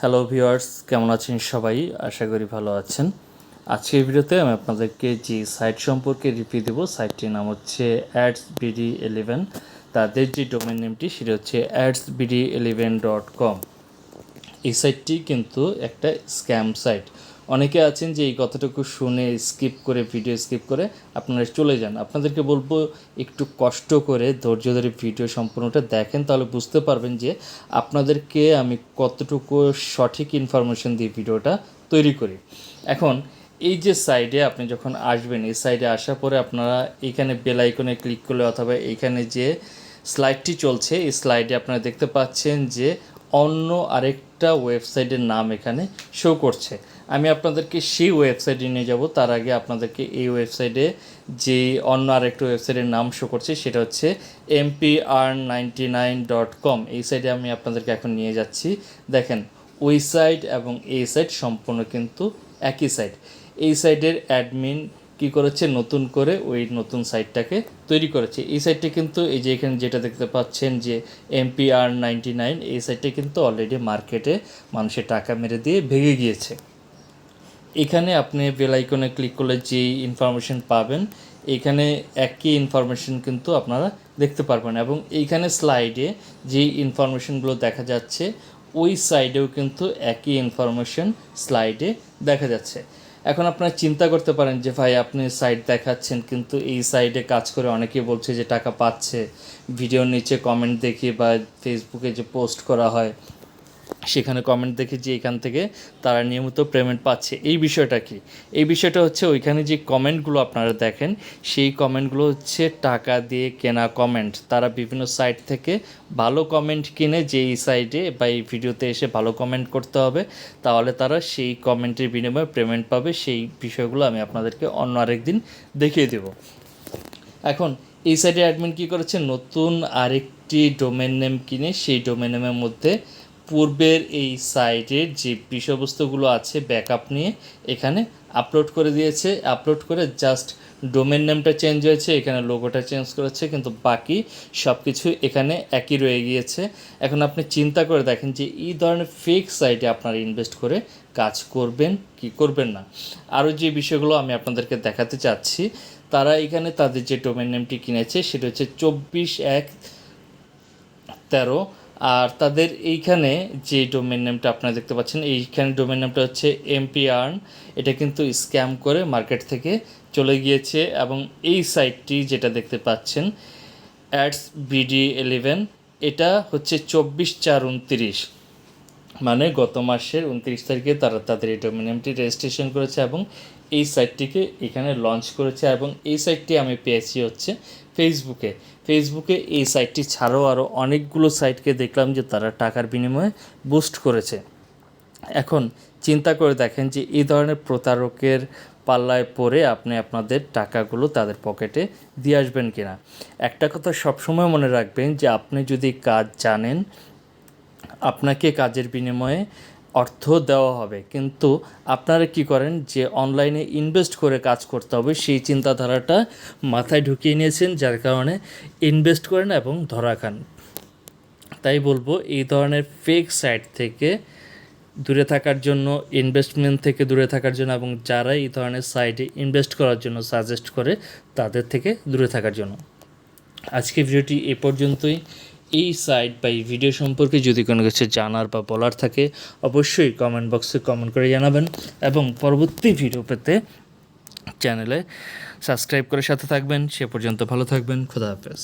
Hello viewers কেমন আছেন সবাই? আশা করি ভালো আছেন। আজকের ভিডিওতে আমি আপনাদেরকে যে সাইট সম্পর্কে রিভিউ দেবো সাইটটির নাম হচ্ছে অ্যাডস বিডি এলেভেন তাদের যে ডোমেন নেমটি সেটা হচ্ছে ads BD eleven dot com এই সাইটটি কিন্তু একটা স্ক্যাম সাইট অনেকে আছেন যে এই কথাটুকু শুনে স্কিপ করে ভিডিও স্কিপ করে আপনারা চলে যান। আপনাদেরকে বলব, একটু কষ্ট করে ধৈর্য ধরে ভিডিও সম্পূর্ণটা দেখেন, তাহলে বুঝতে পারবেন যে আপনাদেরকে আমি কতটুকু সঠিক ইনফরমেশন দিয়ে ভিডিওটা তৈরি করি। এখন, এই যে সাইডে আপনি যখন আসবেন, এই সাইডে আসার পরে আপনারা এখানে বেল আইকনে ক্লিক করলে অথবা এখানে যে স্লাইডটি চলছে, এই স্লাইডে আপনারা দেখতে পাচ্ছেন যে অন্য আরেকটা ওয়েবসাইটের নাম এখানে শো করছে। আমি আপনাদেরকে সেই ওয়েবসাইটে নিয়ে যাব। তার আগে আপনাদেরকে এই ওয়েবসাইটে যে অন্য আরেকটা ওয়েবসাইটের নাম শো করছে, সেটা হচ্ছে MP R ninety nine dot com এই সাইটে আমি আপনাদেরকে এখন নিয়ে যাচ্ছি। দেখেন, ওই সাইট এবং এই সাইট সম্পূর্ণ কিন্তু একই সাইট এই সাইটের অ্যাডমিন কি করেছে? নতুন করে ওই নতুন সাইটটাকে তৈরি করেছে। এই সাইটটা কিন্তু এই যে এখানে যেটা দেখতে পাচ্ছেন যে এমপিআর নাইনটি নাইন এই সাইটটা কিন্তু অলরেডি মার্কেটে মানুষের টাকা মেরে দিয়ে ভেঙে গিয়েছে। এখানে আপনি বেল আইকনে ক্লিক করলে যে ইনফরমেশন পাবেন, এখানে একই ইনফরমেশন কিন্তু আপনারা দেখতে পারবেন এবং এইখানে স্লাইডে যে ইনফরমেশনগুলো দেখা যাচ্ছে, ওই সাইডেও কিন্তু একই ইনফরমেশন স্লাইডে দেখা যাচ্ছে। এখন আপনারা চিন্তা করতে পারেন যে, ভাই, আপনি সাইট দেখাচ্ছেন, কিন্তু এই সাইটে কাজ করে অনেকেই বলছে যে, টাকা পাচ্ছে। ভিডিওর নিচে কমেন্ট দেখি বা ফেসবুকে যে পোস্ট করা হয় সেখানে কমেন্ট দেখে যে এখান থেকে তারা নিয়মিত পেমেন্ট পাচ্ছে। এই বিষয়টা কি? এই বিষয়টা হচ্ছে ওইখানে যে কমেন্টগুলো আপনারা দেখেন, সেই কমেন্টগুলো হচ্ছে টাকা দিয়ে কেনা কমেন্ট তারা বিভিন্ন সাইট থেকে ভালো কমেন্ট কিনে যে এই সাইটে বা এই ভিডিওতে এসে ভালো কমেন্ট করতে হবে, তাহলে তারা সেই কমেন্টের বিনিময়ে পেমেন্ট পাবে। সেই বিষয়গুলো আমি আপনাদেরকে অন্য আরেকদিন দেখিয়ে দেব। এখন, এই সাইটে অ্যাডমিন কী করেছে? নতুন আরেকটি ডোমেন নেম কিনে সেই ডোমেন নেমের মধ্যে পূর্বের এই সাইটের যে বিষয়বস্তুগুলো আছে ব্যাকআপ নিয়ে এখানে আপলোড করে দিয়েছে। আপলোড করে জাস্ট ডোমেন নেমটা চেঞ্জ হয়েছে, এখানে লোগোটা চেঞ্জ করেছে, কিন্তু বাকি সব কিছু এখানে একই রয়ে গিয়েছে। এখন আপনি চিন্তা করে দেখেন যে এই ধরনের ফেক সাইটে আপনারা ইনভেস্ট করে কাজ করবেন কি করবেন না। আরও যে বিষয়গুলো আমি আপনাদেরকে দেখাতে চাচ্ছি, তারা এখানে তাদের যে ডোমেন নেমটি কিনেছে, সেটা হচ্ছে চব্বিশ এক তেরো আর তাদের এইখানে যে ডোমেন নেমটা আপনারা দেখতে পাচ্ছেন, এইখানে ডোমেন নেমটা হচ্ছে এমপি আর্ন এটা কিন্তু স্ক্যাম করে মার্কেট থেকে চলে গিয়েছে এবং এই সাইটটি যেটা দেখতে পাচ্ছেন অ্যাডস বিডি এলেভেন এটা হচ্ছে চব্বিশ চার উনত্রিশ। মানে গত মাসের উনত্রিশ তারিখে তারা তাদের এই ডোমেন নেমটি রেজিস্ট্রেশন করেছে এবং এই সাইটটিকে এখানে লঞ্চ করেছে এবং এই সাইটটি আমি পেয়েছি হচ্ছে ফেসবুকে ফেসবুকে এই সাইটটি ছাড়াও আরও অনেকগুলো সাইটকে দেখলাম যে তারা টাকার বিনিময়ে বুস্ট করেছে। এখন চিন্তা করে দেখেন যে এই ধরনের প্রতারকের পাল্লায় পড়ে আপনি আপনাদের টাকাগুলো তাদের পকেটে দিয়ে আসবেন কিনা। একটা কথা সবসময় মনে রাখবেন যে আপনি যদি কাজ জানেন আপনাকে কাজের বিনিময়ে অর্থ দেওয়া হবে। কিন্তু আপনারা কি করেন যে, অনলাইনে ইনভেস্ট করে কাজ করতে হবে, সেই চিন্তাধারাটা মাথায় ঢুকিয়ে নিয়েছেন, যার কারণে ইনভেস্ট করেন এবং ধরা খান। তাই বলব, এই ধরনের ফেক সাইট থেকে দূরে থাকার জন্য ইনভেস্টমেন্ট থেকে দূরে থাকার জন্য এবং যারা এই ধরনের সাইটে ইনভেস্ট করার জন্য সাজেস্ট করে, তাদের থেকে দূরে থাকার জন্য। আজকে ভিডিওটি এ পর্যন্তই। এই সাইট বা এই ভিডিও সম্পর্কে যদি কোনো কিছু জানার বা বলার থাকে, অবশ্যই কমেন্ট বক্সে কমেন্ট করে জানাবেন এবং পরবর্তী ভিডিও পেতে চ্যানেলে সাবস্ক্রাইব করে সাথে থাকবেন। সে পর্যন্ত ভালো থাকবেন। খুদা হাফেজ।